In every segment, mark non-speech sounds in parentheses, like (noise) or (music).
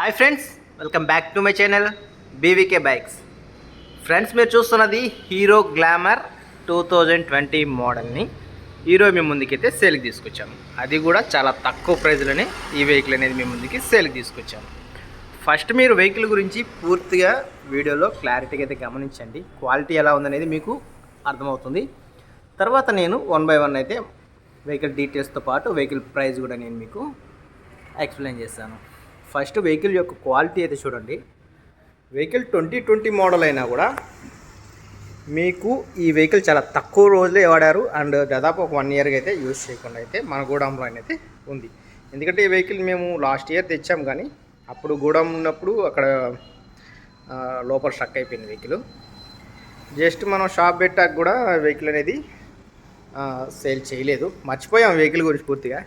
Hi friends welcome back to my channel BVK bikes. Friends మీరు చూస్తున్నది Hero Glamour two thousand twenty మోడల్ని. Hero మీ ముందుకైతే సేల్కి తీసుకొచ్చాము. అది కూడా చాలా తక్కువ ప్రైజ్లోనే ఈ వెహికల్ అనేది మీ ముందుకి సేల్కి తీసుకొచ్చాము. ఫస్ట్ మీరు వెహికల్ గురించి పూర్తిగా వీడియోలో క్లారిటీగా అయితే గమనించండి. క్వాలిటీ ఎలా ఉందనేది మీకు అర్థమవుతుంది. తర్వాత నేను వన్ బై వన్ అయితే వెహికల్ డీటెయిల్స్తో పాటు వెహికల్ ప్రైస్ కూడా నేను మీకు ఎక్స్ప్లెయిన్ చేస్తాను. ఫస్ట్ వెహికల్ యొక్క క్వాలిటీ అయితే చూడండి. వెహికల్ ట్వంటీ ట్వంటీ మోడల్ అయినా కూడా మీకు ఈ వెహికల్ చాలా తక్కువ రోజులే వాడారు. అండ్ దాదాపు ఒక వన్ ఇయర్గా అయితే యూజ్ చేయకుండా అయితే మన గోడాంలో అయితే ఉంది. ఎందుకంటే ఈ వెహికల్ మేము లాస్ట్ ఇయర్ తెచ్చాం కానీ అప్పుడు గోడౌన్ ఉన్నప్పుడు అక్కడ లోపల స్ట్రక్ అయిపోయింది వెహికల్. జస్ట్ మనం షాప్ పెట్టాక కూడా వెహికల్ అనేది సేల్ చేయలేదు. మర్చిపోయాం వెహికల్ గురించి పూర్తిగా.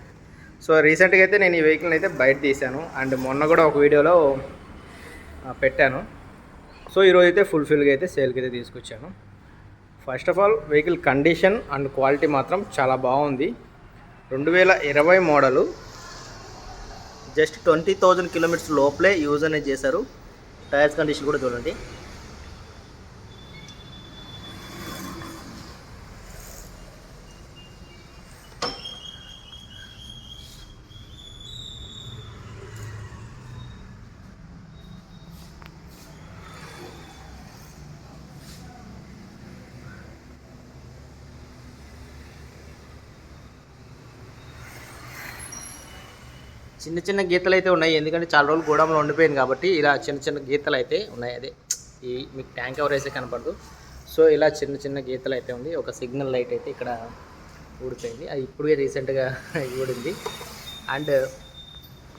సో రీసెంట్గా అయితే నేను ఈ వెహికల్ని అయితే బయట తీశాను. అండ్ మొన్న కూడా ఒక వీడియోలో పెట్టాను. సో ఈరోజు అయితే ఫుల్ఫిల్గా అయితే సేల్కి అయితే తీసుకొచ్చాను. First of all vehicle condition and quality మాత్రం చాలా బాగుంది. రెండు వేల ఇరవై model just twenty thousand kilometers లోపలే యూజ్ అనేది చేశారు. టైర్స్ కండిషన్ కూడా చూడండి. చిన్న చిన్న గీతలు అయితే ఉన్నాయి. ఎందుకంటే చాలా రోజులు గోడంలో ఉండిపోయింది కాబట్టి ఇలా చిన్న చిన్న గీతలు అయితే ఉన్నాయి. అదే ఈ మీకు ట్యాంక్ కవర్ అయితే కనపడదు. సో ఇలా చిన్న చిన్న గీతలు అయితే ఉంది. ఒక సిగ్నల్ లైట్ అయితే ఇక్కడ ఊడిపోయింది. అది ఇప్పుడే రీసెంట్గా (laughs) ఊడింది. అండ్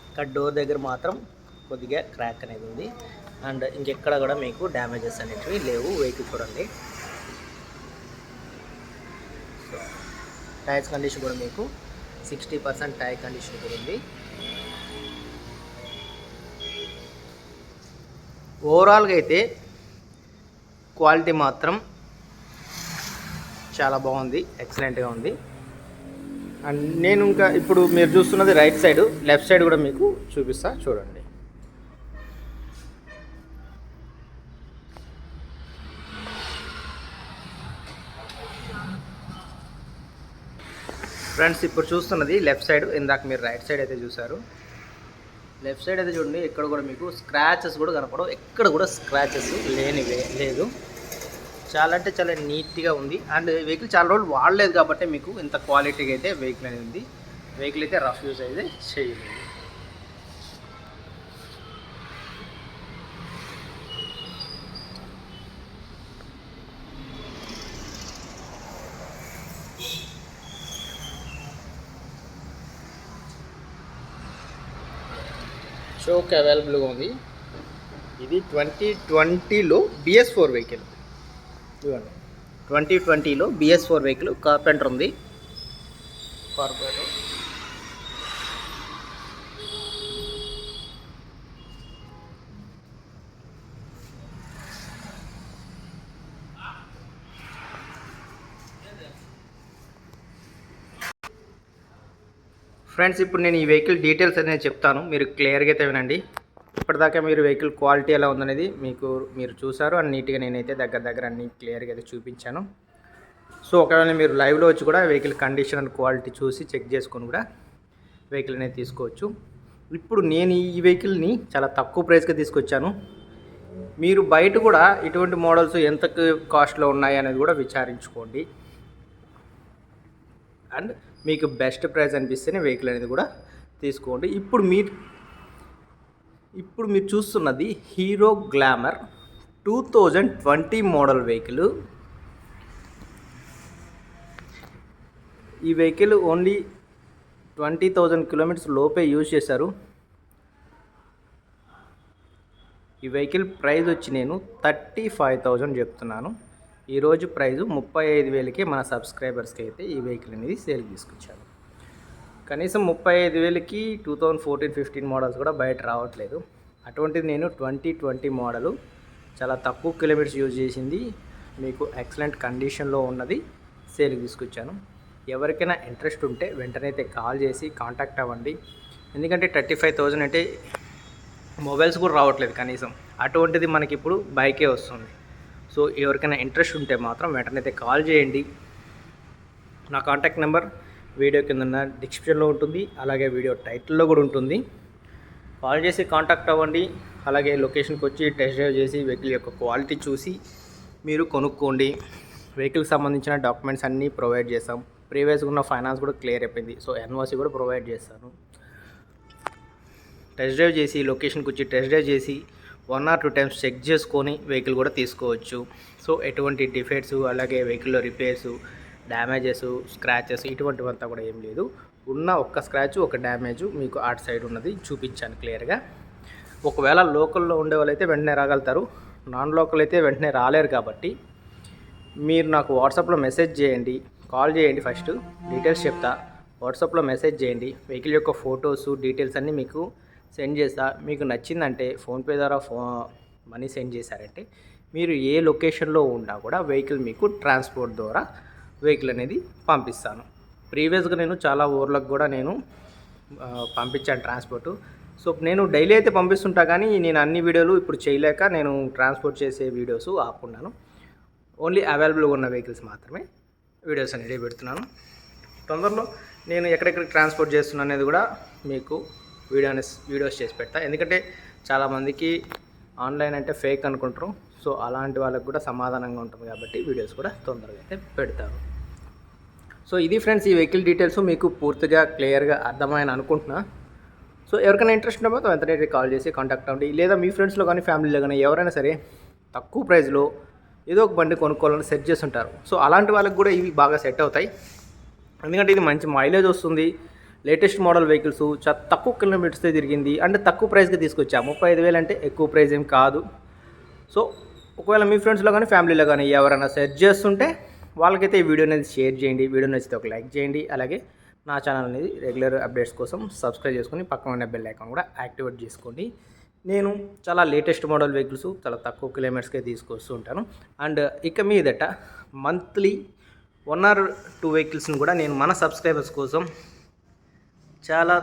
ఇక్కడ డోర్ దగ్గర మాత్రం కొద్దిగా క్రాక్ అనేది ఉంది. అండ్ ఇంకెక్కడ కూడా మీకు డ్యామేజెస్ అనేటివి లేవు. వెహికల్ చూడండి. సో టైర్స్ కండిషన్ కూడా మీకు సిక్స్టీ పర్సెంట్ టైర్ కండిషన్ కూడా ఉంది. ఓవరాల్గా అయితే క్వాలిటీ మాత్రం చాలా బాగుంది ఎక్సలెంట్గా ఉంది. అండ్ నేను ఇంకా ఇప్పుడు మీరు చూస్తున్నది రైట్ సైడ్ లెఫ్ట్ సైడ్ కూడా మీకు చూపిస్తా చూడండి. ఫ్రెండ్స్ ఇప్పుడు చూస్తున్నది లెఫ్ట్ సైడ్ ఇందాక మీరు రైట్ సైడ్ అయితే చూసారు లెఫ్ట్ సైడ్ అయితే చూడండి ఇక్కడ కూడా మీకు స్క్రాచెస్ కూడా కనపడవు. ఎక్కడ కూడా స్క్రాచెస్ లేనివే లేదు. చాలా అంటే చాలా నీట్గా ఉంది. అండ్ వెహికల్ చాలా రోజులు వాడలేదు కాబట్టి మీకు ఇంత క్వాలిటీగా అయితే వెహికల్ అనేది ఉంది. వెహికల్ అయితే రఫ్ యూజ్ అయితే చేయలేదు. షోక్ అవైలబుల్గా ఉంది. ఇది ట్వంటీ ట్వంటీలో బిఎస్ ఫోర్ వెహికల్. ఇవ్వండి. ట్వంటీ ట్వంటీలో బిఎస్ ఫోర్ వెహికల్ కార్పెంటర్ ఉంది. కార్పొరేటర్ ఫ్రెండ్స్ ఇప్పుడు నేను ఈ వెహికల్ డీటెయిల్స్ అనేది చెప్తాను. మీరు క్లియర్గా అయితే వినండి. ఇప్పటిదాకా మీరు వెహికల్ క్వాలిటీ ఎలా ఉందనేది మీకు మీరు చూసారు అండ్ నీట్గా నేనైతే దగ్గర దగ్గర అన్ని క్లియర్గా అయితే చూపించాను. సో ఒకవేళ మీరు లైవ్లో వచ్చి కూడా వెహికల్ కండిషన్ అండ్ క్వాలిటీ చూసి చెక్ చేసుకొని కూడా వెహికల్ అనేది తీసుకోవచ్చు. ఇప్పుడు నేను ఈ వెహికల్ని చాలా తక్కువ ప్రైస్కి తీసుకొచ్చాను. మీరు బయట కూడా ఇటువంటి మోడల్స్ ఎంత కాస్ట్లో ఉన్నాయి అనేది కూడా విచారించుకోండి. అండ్ మీకు బెస్ట్ ప్రైస్ అనిపిస్తేనే వెహికల్ అనేది కూడా తీసుకోండి. ఇప్పుడు మీరు ఇప్పుడు మీరు చూస్తున్నది Hero Glamour two thousand twenty model vehicle. ఈ vehicle only twenty thousand kilometers లోపే యూజ్ చేశారు. ఈ వెహికల్ ప్రైస్ వచ్చి నేను థర్టీ ఫైవ్ థౌజండ్ చెప్తున్నాను. ఈరోజు ప్రైజు ముప్పై ఐదు వేలకి మన సబ్స్క్రైబర్స్కి అయితే ఈ వెహికల్ అనేది సేల్ తీసుకొచ్చాను కనీసం ముప్పై ఐదు వేలకి two thousand fourteen fifteen models కూడా బయట రావట్లేదు. అటువంటిది నేను ట్వంటీ ట్వంటీ మోడలు చాలా తక్కువ కిలోమీటర్స్ యూజ్ చేసింది. మీకు ఎక్సలెంట్ కండిషన్లో ఉన్నది సేల్కి తీసుకొచ్చాను ఎవరికైనా ఇంట్రెస్ట్ ఉంటే వెంటనే అయితే కాల్ చేసి కాంటాక్ట్ అవ్వండి. ఎందుకంటే థర్టీ ఫైవ్ థౌజండ్ అంటే మొబైల్స్ కూడా రావట్లేదు కనీసం. అటువంటిది మనకి ఇప్పుడు బైకే వస్తుంది. సో ఎవరికైనా ఇంట్రెస్ట్ ఉంటే మాత్రం వెంటనే అయితే కాల్ చేయండి. నా కాంటాక్ట్ నెంబర్ వీడియో కింద ఉన్న డిస్క్రిప్షన్లో ఉంటుంది. అలాగే వీడియో టైటిల్లో కూడా ఉంటుంది. కాల్ చేసి కాంటాక్ట్ అవ్వండి. అలాగే లొకేషన్కి వచ్చి టెస్ట్ డ్రైవ్ చేసి వెహికల్ యొక్క క్వాలిటీ చూసి మీరు కొనుక్కోండి. వెహికల్కి సంబంధించిన డాక్యుమెంట్స్ అన్నీ ప్రొవైడ్ చేస్తాం. ప్రీవియస్గా ఉన్న ఫైనాన్స్ కూడా క్లియర్ అయిపోయింది. సో ఎన్ఓసి కూడా ప్రొవైడ్ చేస్తాను. టెస్ట్ డ్రైవ్ చేసి లొకేషన్కి వచ్చి టెస్ట్ డ్రైవ్ చేసి one or two times check చేసుకొని వెహికల్ కూడా తీసుకోవచ్చు. సో ఎటువంటి డిఫెక్ట్స్ అలాగే వెహికల్లో రిపేర్స్ డ్యామేజెస్ స్క్రాచెస్ ఇటువంటివంతా కూడా ఏం లేదు. ఉన్న ఒక్క స్క్రాచ్ ఒక డ్యామేజ్ మీకు అటు సైడ్ ఉన్నది చూపించాను క్లియర్గా ఒకవేళ లోకల్లో ఉండే వాళ్ళైతే వెంటనే రాగలుగుతారు. నాన్ లోకల్ అయితే వెంటనే రాలేరు కాబట్టి మీరు నాకు వాట్సాప్లో మెసేజ్ చేయండి. కాల్ చేయండి ఫస్ట్ డీటెయిల్స్ చెప్తా. వాట్సాప్లో మెసేజ్ చేయండి. వెహికల్ యొక్క ఫొటోస్ డీటెయిల్స్ అన్నీ మీకు సెండ్ చేస్తా. మీకు నచ్చిందంటే ఫోన్పే ద్వారా ఫో మనీ సెండ్ చేశారంటే మీరు ఏ లొకేషన్లో ఉన్నా కూడా వెహికల్ మీకు ట్రాన్స్పోర్ట్ ద్వారా వెహికల్ అనేది పంపిస్తాను. ప్రీవియస్గా నేను చాలా ఊర్లకు కూడా నేను పంపించాను ట్రాన్స్పోర్ట్. సో నేను డైలీ అయితే పంపిస్తుంటా కానీ నేను అన్ని వీడియోలు ఇప్పుడు చేయలేక నేను ట్రాన్స్పోర్ట్ చేసే వీడియోస్ ఆపుకున్నాను ఓన్లీ అవైలబుల్గా ఉన్న వెహికల్స్ మాత్రమే వీడియోస్ అనేవి పెడుతున్నాను. తొందరలో నేను ఎక్కడెక్కడికి ట్రాన్స్పోర్ట్ చేస్తున్నా అనేది కూడా మీకు వీడియోస్ వీడియోస్ చేసి పెడతా. ఎందుకంటే చాలామందికి ఆన్లైన్ అంటే ఫేక్ అనుకుంటారు. సో అలాంటి వాళ్ళకి కూడా సమాధానంగా ఉంటుంది కాబట్టి వీడియోస్ కూడా తొందరగా అయితే పెడతారు. సో ఇది ఫ్రెండ్స్ ఈ వెహికల్ డీటెయిల్స్ మీకు పూర్తిగా క్లియర్గా అర్థమైన అనుకుంటున్నా. సో ఎవరికైనా ఇంట్రెస్ట్ ఉంటే మాత్రం వెంటనే కాల్ చేసి కాంటాక్ట్ అవ్వండి. లేదా మీ ఫ్రెండ్స్లో కానీ ఫ్యామిలీలో కానీ ఎవరైనా సరే తక్కువ ప్రైస్లో ఏదో ఒక బండి కొనుక్కోవాలని సెట్ చేస్తుంటారు సో అలాంటి వాళ్ళకి కూడా ఇవి బాగా సెట్ అవుతాయి. ఎందుకంటే ఇది మంచి మైలేజ్ వస్తుంది. లేటెస్ట్ మోడల్ వెహికల్స్ చాలా తక్కువ కిలోమీటర్స్తో తిరిగింది. అంటే తక్కువ ప్రైస్కి తీసుకొచ్చా? ముప్పై ఐదు వేలు అంటే ఎక్కువ ప్రైస్ ఏం కాదు. సో ఒకవేళ మీ ఫ్రెండ్స్లో కానీ ఫ్యామిలీలో కానీ ఎవరైనా సెర్చ్ చేస్తుంటే వాళ్ళకైతే ఈ వీడియో అనేది షేర్ చేయండి. వీడియో నచ్చితే ఒక లైక్ చేయండి. అలాగే నా ఛానల్ అనేది రెగ్యులర్ అప్డేట్స్ కోసం సబ్స్క్రైబ్ చేసుకొని పక్కన ఉన్న బెల్ ఐకాన్ కూడా యాక్టివేట్ చేసుకోండి. నేను చాలా లేటెస్ట్ మోడల్ వెహికల్స్ చాలా తక్కువ కిలోమీటర్స్కే తీసుకొస్తూ ఉంటాను. అండ్ ఇక మీదట మంత్లీ వన్ ఆర్ టూ వెహికల్స్ని కూడా నేను మన సబ్స్క్రైబర్స్ కోసం చాలా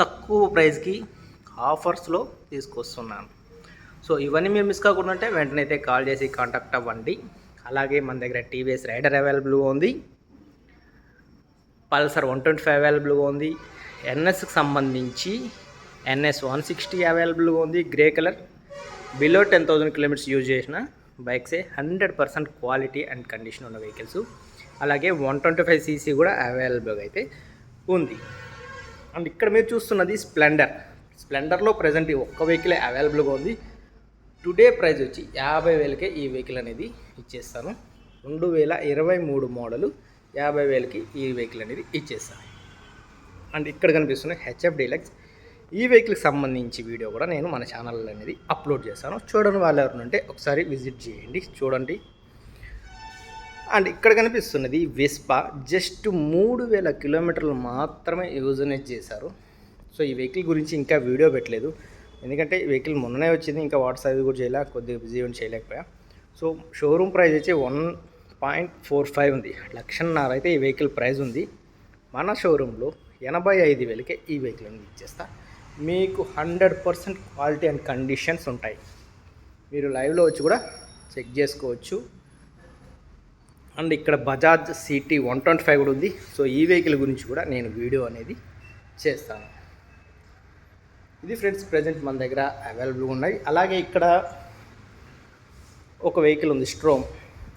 తక్కువ ప్రైస్కి ఆఫర్స్లో తీసుకొస్తున్నాను. సో ఇవన్నీ మీరు మిస్ కాకుండా ఉంటే వెంటనే అయితే కాల్ చేసి కాంటాక్ట్ అవ్వండి. అలాగే మన దగ్గర టీవీఎస్ రైడర్ అవైలబుల్గా ఉంది. పల్సర్ వన్ ట్వంటీ ఫైవ్ అవైలబుల్గా ఉంది. ఎన్ఎస్కి సంబంధించి ఎన్ఎస్ వన్ సిక్స్టీ అవైలబుల్గా ఉంది. Grey colour. Below ten thousand kilometres use చేసిన బైక్సే hundred percent quality and condition ఉన్న వెహికల్స్. అలాగే వన్ ట్వంటీ ఫైవ్ సీసీ కూడా అవైలబుల్గా అయితే ఉంది. అండ్ ఇక్కడ మీరు చూస్తున్నది స్ప్లెండర్. స్ప్లెండర్లో ప్రజెంట్ ఒక్క వెహికల్ అవైలబుల్గా ఉంది. టుడే ప్రైస్ వచ్చి యాభై వేలకే ఈ వెహికల్ అనేది ఇచ్చేస్తాను. రెండు వేల ఇరవై మూడు మోడలు యాభై వేలకి ఈ వెహికల్ అనేది ఇచ్చేస్తాను. అండ్ ఇక్కడ కనిపిస్తున్న హెచ్ఎఫ్ డీలక్స్. ఈ వెహికల్కి సంబంధించి వీడియో కూడా నేను మన ఛానల్ అనేది అప్లోడ్ చేస్తాను. చూడని వాళ్ళు ఎవరు ఉంటే ఒకసారి విజిట్ చేయండి. చూడండి. అండ్ ఇక్కడ కనిపిస్తున్నది వెస్పా. జస్ట్ మూడు వేల కిలోమీటర్లు మాత్రమే యూజనేజ్ చేశారు. సో ఈ వెహికల్ గురించి ఇంకా వీడియో పెట్టలేదు. ఎందుకంటే ఈ వెహికల్ మొన్ననే వచ్చింది ఇంకా వాట్సాప్ కూడా చేయలే కొద్దిగా బిజీ ఉండి చేయలేకపోయా. సో షోరూమ్ ప్రైస్ వచ్చి వన్ పాయింట్ ఫోర్ ఫైవ్ ఉంది. లక్షన్నర అయితే ఈ వెహికల్ ప్రైస్ ఉంది. మన షోరూంలో ఎనభై ఐదు వేలకే ఈ వెహికల్ అనేది ఇచ్చేస్తా. మీకు hundred percent quality and conditions ఉంటాయి. మీరు లైవ్లో వచ్చి కూడా చెక్ చేసుకోవచ్చు. అండ్ ఇక్కడ Bajaj CT one twenty five కూడా ఉంది. సో ఈ వెహికల్ గురించి కూడా నేను వీడియో అనేది చేస్తాను. ఇది ఫ్రెండ్స్ ప్రజెంట్ మన దగ్గర అవైలబుల్గా ఉన్నాయి. అలాగే ఇక్కడ ఒక వెహికల్ ఉంది స్ట్రోమ్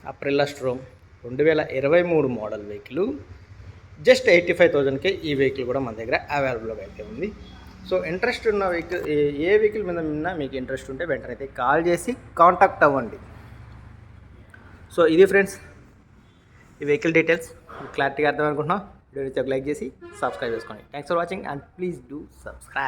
అప్రిల్లా స్ట్రోమ్. రెండు వేల ఇరవై మూడు model vehicle. Just eighty five థౌజండ్కే ఈ వెహికల్ కూడా మన దగ్గర అవైలబుల్గా అయితే ఉంది. సో ఇంట్రెస్ట్ ఉన్న వెహికల్ ఏ- వెహికల్ మీద మీద మీకు ఇంట్రెస్ట్ ఉంటే వెంటనే అయితే కాల్ చేసి కాంటాక్ట్ అవ్వండి. సో ఇది ఫ్రెండ్స్ ఈ వెహికల్ డీటెయిల్స్ క్లారిటీగా అర్థం అనుకుంటున్నా. వీడియో లైక్ చేసి సబ్స్క్రైబ్ చేసుకోండి. Thanks for watching and please do subscribe